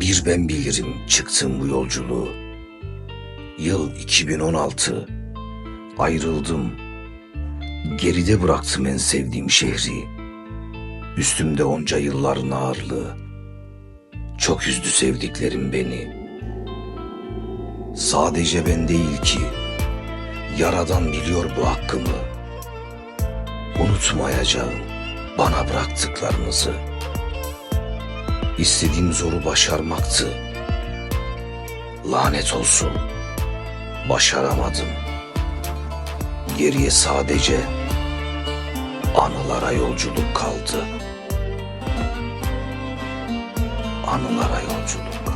Bir ben bilirim çıktım bu yolculuğu. Yıl 2016. Ayrıldım. Geride bıraktım en sevdiğim şehri. Üstümde onca yılların ağırlığı. Çok üzdü sevdiklerim beni. Sadece ben değil ki. Yaradan biliyor bu hakkımı. Unutmayacağım bana bıraktıklarınızı. İstediğim zoru başarmaktı. Lanet olsun. Başaramadım. Geriye sadece anılara yolculuk kaldı. Anılara yolculuk.